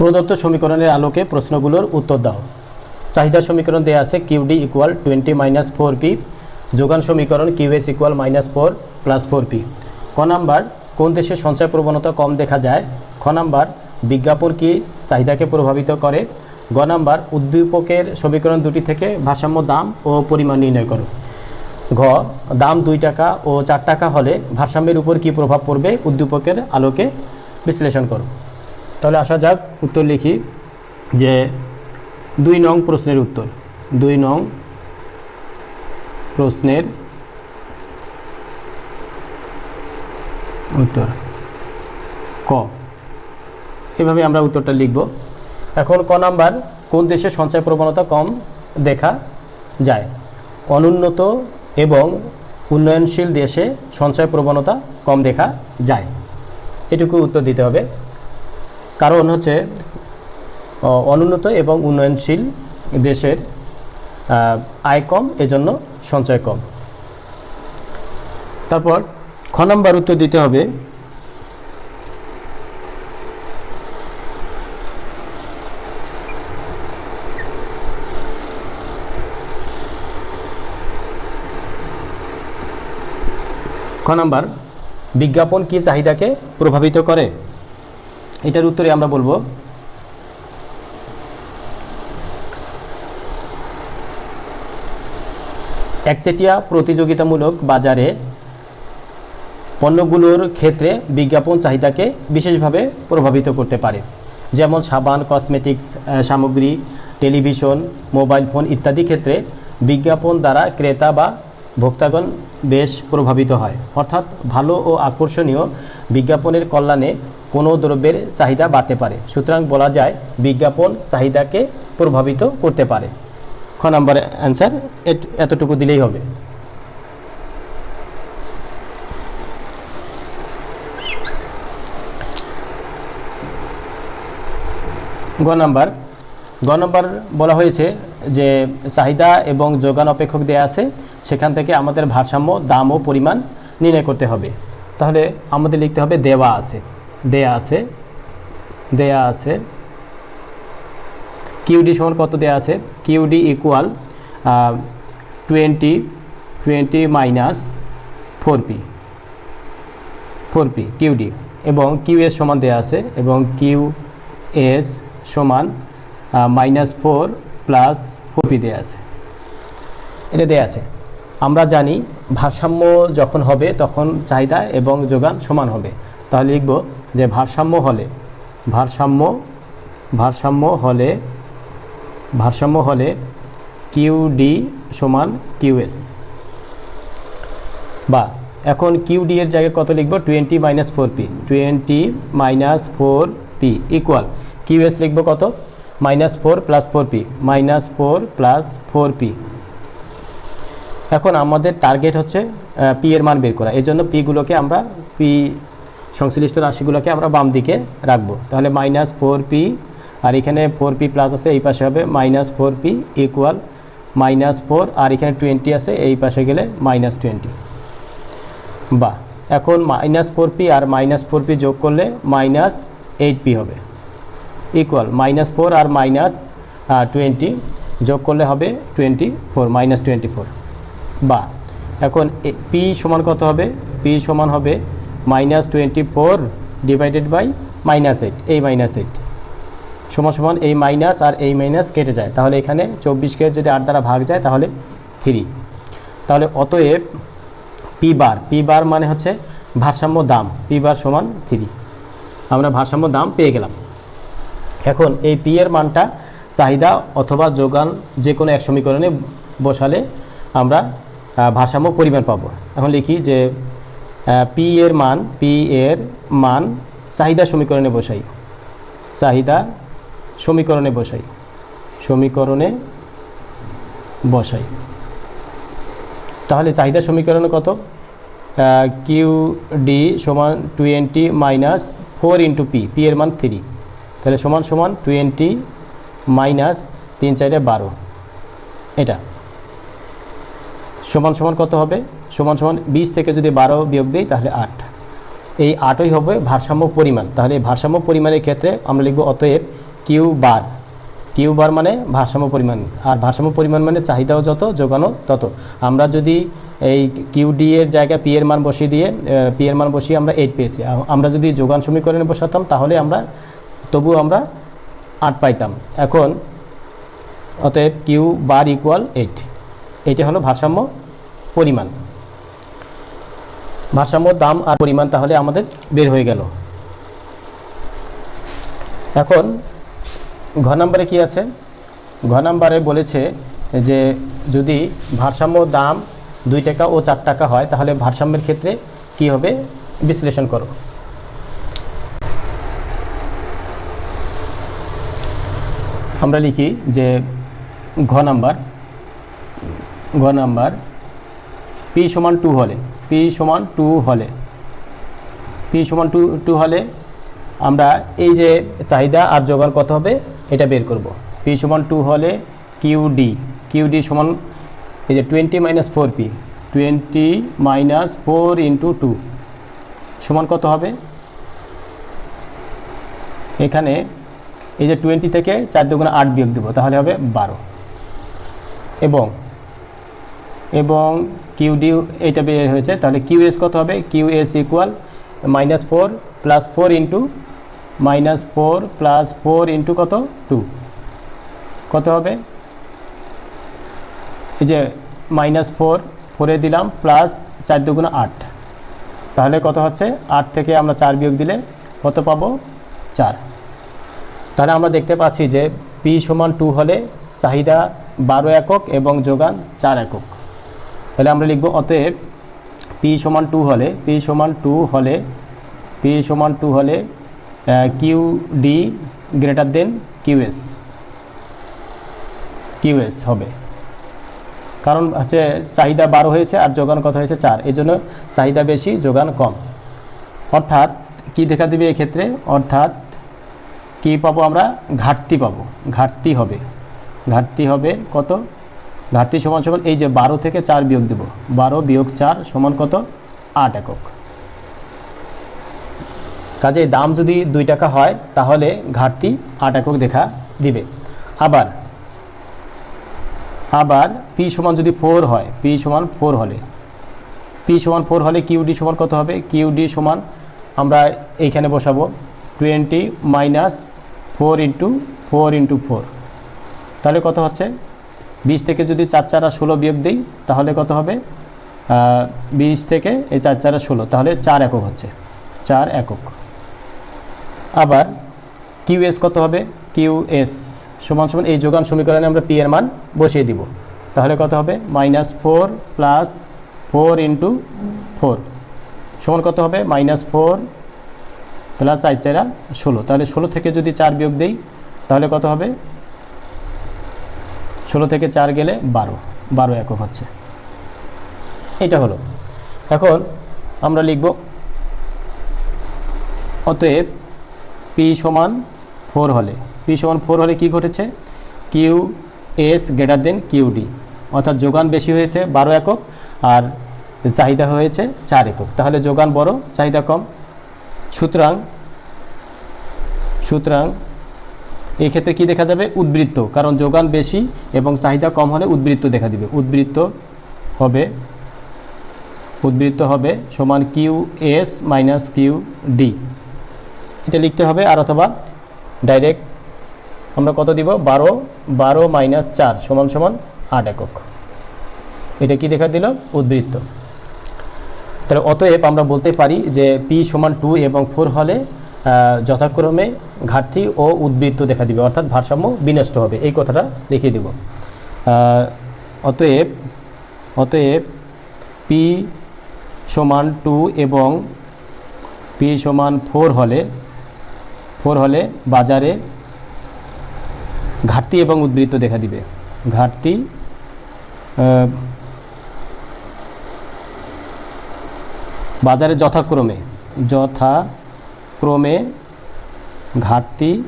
প্রদত্ত সমীকরণের আলোকে প্রশ্নগুলোর উত্তর দাও। চাহিদা সমীকরণ দেওয়া আছে QD equal twenty minus four P যোগান সমীকরণ QS equal minus four plus four P ক নাম্বার, কোন দেশে সঞ্চয় প্রবণতা কম দেখা যায়? খ নাম্বার, বিজ্ঞাপন কি চাহিদাকে প্রভাবিত করে? গ নাম্বার, উদ্দীপকের সমীকরণ দুটি থেকে ভারসাম্য দাম ও পরিমাণ নির্ণয় করো। ঘ, দাম দুই টাকা ও চার টাকা হলে ভারসাম্যের উপর কী প্রভাব পড়বে? উদ্দীপকের আলোকে বিশ্লেষণ করো। তাহলে আসা যাক, উত্তর লিখি, যে দুই নং প্রশ্নের উত্তর। দুই নং প্রশ্নের উত্তর। ক। এভাবে আমরা উত্তরটা লিখব। এখন ক নাম্বার, কোন দেশে সঞ্চয় প্রবণতা কম দেখা যায়? অনুন্নত এবং উন্নয়নশীল দেশে সঞ্চয় প্রবণতা কম দেখা যায়। এটুকু উত্তর দিতে হবে। কারণ হচ্ছে অনুন্নত এবং উন্নয়নশীল দেশের আয় কম, এজন্য সঞ্চয় কম। তারপর খ নম্বর উত্তর দিতে হবে, খ নাম্বার, বিজ্ঞাপন কি চাহিদাকে প্রভাবিত করে? এটার উত্তরে আমরা বলব একচেটিয়া প্রতিযোগিতামূলক বাজারে পণ্যগুলোর ক্ষেত্রে বিজ্ঞাপন চাহিদাকে বিশেষভাবে প্রভাবিত করতে পারে। যেমন সাবান, কসমেটিক্স সামগ্রী, টেলিভিশন, মোবাইল ফোন ইত্যাদি ক্ষেত্রে বিজ্ঞাপন দ্বারা ক্রেতা বা ভোক্তাগণ বেশ প্রভাবিত হয়। অর্থাৎ ভালো ও আকর্ষণীয় বিজ্ঞাপনের কল্যাণে কোনো দ্রব্যের চাহিদা বাড়তে পারে। সুতরাং বলা যায়, বিজ্ঞাপন চাহিদাকে প্রভাবিত করতে পারে। খ নম্বরের অ্যান্সার এতটুকু দিলেই হবে। গ নাম্বার গ নাম্বার বলা হয়েছে যে চাহিদা এবং যোগান অপেক্ষক দেয়া আছে, সেখান থেকে আমাদের ভারসাম্য, দাম ও পরিমাণ নির্ণয় করতে হবে। তাহলে আমাদের লিখতে হবে দেওয়া আছে। দেয়া আছে দেয়া আছে কিউডি সমান কত দেয়া আছে? QD equal twenty twenty minus four P four P QD এবং কিউএস সমান দেওয়া আছে, এবং কিউ এস সমান minus four plus four P দেওয়া আছে। এটা দেওয়া আছে। আমরা জানি ভারসাম্য যখন হবে তখন চাহিদা এবং যোগান সমান হবে। তাহলে লিখব যে ভারসাম্য হলে, ভারসাম্য ভারসাম্য হলে ভারসাম্য হলে কিউডি সমান কিউএস বা এখন কিউডি এর জায়গায় কত লিখব? Twenty minus four P twenty minus four P equal QS লিখব কত? Minus four plus four P minus four plus four P এখন আমাদের টার্গেট হচ্ছে পি এর মান বের করা। এই জন্য পিগুলোকে আমরা পি সংশ্লিষ্ট রাশিগুলোকে আমরা বাম দিকে রাখব। তাহলে মাইনাস ফোর পি আর এখানে ফোর পি প্লাস আছে, এই পাশে হবে minus four P equal minus four আর এখানে টোয়েন্টি আছে, এই পাশে গেলে মাইনাস টোয়েন্টি বা এখন মাইনাস ফোর পি আর মাইনাস ফোর পি যোগ করলে মাইনাস এইট পি হবে। ইকুয়াল মাইনাস ফোর আর মাইনাস টোয়েন্টি যোগ করলে হবে twenty four minus twenty four বা এখন পি সমান কত হবে? পি সমান হবে minus twenty four divided by minus eight, এই মাইনাস এইট। সমান সমান এই মাইনাস আর এই মাইনাস কেটে যায়। তাহলে এখানে চব্বিশকে যদি আট দ্বারা ভাগ যায়, তাহলে থ্রি। তাহলে অতএব পি বার পি বার মানে হচ্ছে ভারসাম্য দাম, পি বার সমান থ্রি। আমরা ভারসাম্য দাম পেয়ে গেলাম। এখন এই পি এর মানটা চাহিদা অথবা যোগান যে কোনো এক সমীকরণে বসালে আমরা ভারসাম্য পরিমাণ পাবো। এখন লিখি যে পি এর মান পি এর মান চাহিদা সমীকরণে বসাই। চাহিদা সমীকরণে বসাই। সমীকরণে বসাই। তাহলে চাহিদা সমীকরণে কত? কিউ ডি সমান twenty minus four into P P এর মান থ্রি তাহলে সমান সমান টোয়েন্টি মাইনাস তিন চারে বারো। এটা। সমান সমান কত হবে? সমান সমান বিশ থেকে যদি বারো বিয়োগ দিই, তাহলে আট। এই আটই হবে ভারসাম্য পরিমাণ। তাহলে ভারসাম্য পরিমাণের ক্ষেত্রে আমরা লিখব অতএব কিউ বার। কিউ বার মানে ভারসাম্য পরিমাণ। আর ভারসাম্য পরিমাণ মানে চাহিদাও যত যোগানো তত। আমরা যদি এই কিউ ডি এর জায়গায় পি এর মান বসিয়ে দিয়ে পি এর মান বসিয়ে আমরা এইট পেয়েছি। আমরা যদি যোগান সমীকরণে বসাতাম, তাহলে আমরা তবুও আমরা আট পাইতাম। এখন অতএব কিউ বার ইকুয়াল এইট এইটা হলো ভারসাম্য পরিমাণ। ভারসাম্য, দাম আর পরিমাণ তাহলে আমাদের বের হয়ে গেল। এখন ঘ নম্বরে কি আছে? ঘ নম্বরে বলেছে যে যদি ভারসাম্য, দাম দুই টাকা ও চার টাকা হয়, তাহলে ভারসাম্যের ক্ষেত্রে কি হবে? বিশ্লেষণ করো। আমরা লিখি যে ঘ নাম্বার ঘ নাম্বার, পি সমান টু হলে পি সমান টু হলে। পি সমান টু টু হলে আমরা এই যে চাহিদা আর যোগান কত হবে, এটা বের করব। পি সমান টু হলে কিউ ডি কিউ ডি সমান এই যে twenty minus four P twenty minus four into two সমান কত হবে? এখানে এই যে টোয়েন্টি থেকে চার দুগুণে আট বিয়োগ দেবো, তাহলে হবে বারো। এবং এবং কিউ ডি এটা বের হয়েছে, তাহলে কিউ এস কত হবে? Q S equal minus four plus four into minus four plus four into কত? টু কত হবে? এই যে মাইনাস ফোর ফোরে দিলাম প্লাস চার দুগুণে আট। তাহলে কত হচ্ছে? আট থেকে আমরা চার বিয়োগ দিলে কত পাবো? চার। তাহলে আমরা দেখতে পাচ্ছি যে পি সমান টু হলে চাহিদা বারো একক এবং যোগান চার একক। তাহলে আমরা লিখব অতএব পি সমান টু হলে পি সমান টু হলে পি সমান টু হলে Q D greater than Q S Q S হবে। কারণ হচ্ছে চাহিদা বারো হয়েছে আর যোগান কত হয়েছে? চার। এই জন্য চাহিদা বেশি, যোগান কম। অর্থাৎ কি দেখা দেবে এক্ষেত্রে? অর্থাৎ কি পাবো আমরা? ঘাটতি পাবো। ঘাটতি হবে। ঘাটতি হবে কত? ঘাটতি সমান সমান এই যে বারো থেকে চার বিয়োগ দেব। বারো বিয়োগ চার সমান কত? আট একক। কাজে দাম যদি দুই টাকা হয়, তাহলে ঘাটতি আট একক দেখা দিবে। আবার আবার পি সমান যদি ফোর হয়, পি সমান ফোর হলে। পি সমান ফোর হলে কিউডি সমান কত হবে? কিউডি সমান আমরা এইখানে বসাবো। Twenty minus four into four into four. তাহলে কত হচ্ছে? বিশ থেকে যদি চার চারা ষোলো বিয়োগ দিই, তাহলে কত হবে? বিশ থেকে এই চার চারা ষোলো, তাহলে চার একক হচ্ছে, চার একক। আবার কিউ এস কত হবে? কিউ এস সমান সমান এই যোগান সমীকরণে আমরা পি এর মান বসিয়ে দিব। তাহলে কত হবে? Minus four plus four into four. সমান কত হবে? মাইনাস ফোর প্লাস চার চারা ষোলো। তাহলে ষোলো থেকে যদি চার বিয়োগ দিই, তাহলে কত হবে? ষোলো থেকে চার গেলে বারো বারো একক হচ্ছে। এটা হলো। এখন আমরা লিখব, অতএব পি সমান ফোর হলে, পি সমান ফোর হলে কি ঘটেছে? Q S greater than Q D, অর্থাৎ যোগান বেশি হয়েছে বারো একক আর চাহিদা হয়েছে চার একক। তাহলে যোগান বড়, চাহিদা কম। সুতরাং সুতরাং এই ক্ষেত্রে কী দেখা যাবে? উদ্বৃত্ত, কারণ যোগান বেশি এবং চাহিদা কম হলে উদ্বৃত্ত দেখা দিবে। উদ্বৃত্ত হবে উদ্বৃত্ত হবে সমান Q S minus Q D. এটা লিখতে হবে আর অথবা ডাইরেক্ট আমরা কত দিব? বারো বারো মাইনাস চার সমান সমান আট একক। এটা কি দেখা দিল? উদ্বৃত্ত। তাহলে অতএব আমরা বলতে পারি যে পি সমান টু এবং ফোর হলে যথাক্রমে ঘাটতি ও উদ্বৃত্ত দেখা দিবে, অর্থাৎ ভারসাম্য বিনষ্ট হবে। এই কথাটা লিখে দিব। অতএব অতএব পি সমান টু এবং পি সমান ফোর হলে ফোর হলে বাজারে ঘাটতি এবং উদ্বৃত্ত দেখা দিবে। ঘাটতি বাজারে যথাক্রমে যথাক্রমে ঘাটতি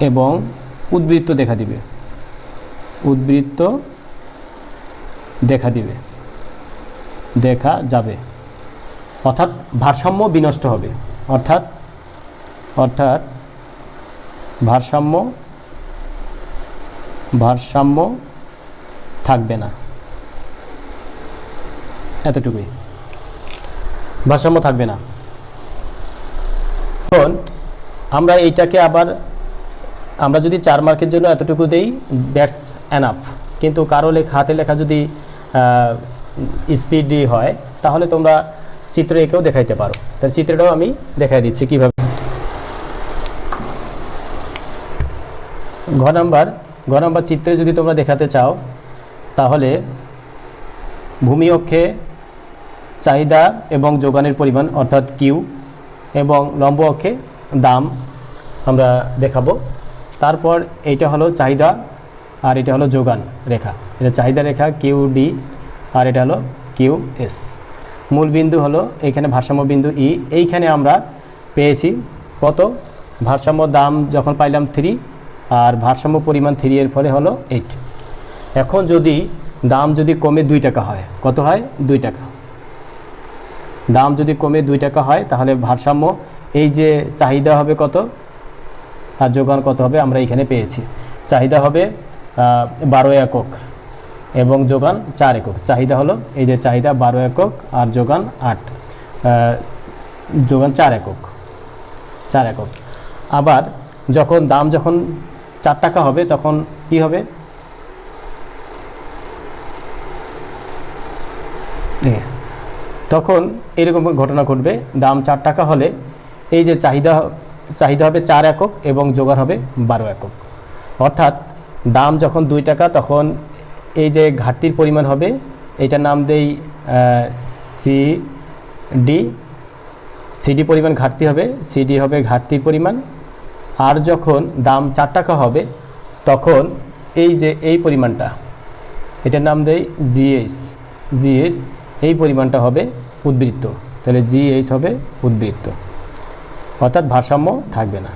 এবং উদ্বৃত্ত দেখা দিবে। উদ্বৃত্ত দেখা দিবে। দেখা যাবে। অর্থাৎ ভারসাম্য বিনষ্ট হবে। অর্থাৎ অর্থাৎ ভারসাম্য ভারসাম্য থাকবে না। এতটুকুই। ভারসাম্য থাকবে না। এখন আমরা এইটাকে আবার, আমরা যদি চার মার্কের জন্য এতটুকু দেই দ্যাটস অ্যানাফ কিন্তু কারও লেখা, হাতে লেখা যদি স্পিডি হয়, তাহলে তোমরা চিত্র এঁকেও দেখাইতে পারো। তার চিত্রটাও আমি দেখাই দিচ্ছি কীভাবে। ঘ নাম্বার ঘ নাম্বার চিত্রে যদি তোমরা দেখাতে চাও, তাহলে ভূমি অক্ষে চাহিদা এবং যোগানের পরিমাণ, অর্থাৎ কিউ এবং লম্ব অক্ষে দাম আমরা দেখাবো। তারপর এইটা হলো চাহিদা আর এটা হলো যোগান রেখা। এটা চাহিদা রেখা কিউ ডি আর এটা হলো কিউ এস। মূল বিন্দু হলো এইখানে ভারসাম্য বিন্দু ই। এইখানে আমরা পেয়েছি কত? ভারসাম্য দাম যখন পাইলাম থ্রি আর ভারসাম্য পরিমাণ থ্রি এর ফলে হলো এইট। এখন যদি দাম যদি কমে দুই টাকা হয়, কত হয়? দুই টাকা। দাম যদি কমে দুই টাকা হয়, তাহলে ভারসাম্য, এই যে চাহিদা হবে কত? আর যোগান কত হবে? আমরা এখানে পেয়েছি। চাহিদা হবে বারো একক এবং যোগান চার একক। চাহিদা হলো, এই যে চাহিদা বারো একক আর যোগান আট যোগান চার একক চার একক। আবার যখন দাম যখন চার টাকা হবে, তখন কি হবে? তখন এরকম ঘটনা ঘটবে। দাম চার টাকা হলে এই যে চাহিদা চাহিদা হবে চার একক এবং জোগাড় হবে বারো একক। অর্থাৎ দাম যখন দুই টাকা, তখন এই যে ঘাটতির পরিমাণ হবে এইটার নাম দেই সি ডি সিডি পরিমাণ ঘাটতি হবে সিডি হবে ঘাটতির পরিমাণ। আর যখন দাম চার টাকা হবে, তখন এই যে এই পরিমাণটা, এটার নাম দেই জিএস জিএস এই পরিমাণটা হবে উদ্বৃত্ত। তাহলে জি এইচ হবে উদ্বৃত্ত। অর্থাৎ ভারসাম্য থাকবে না।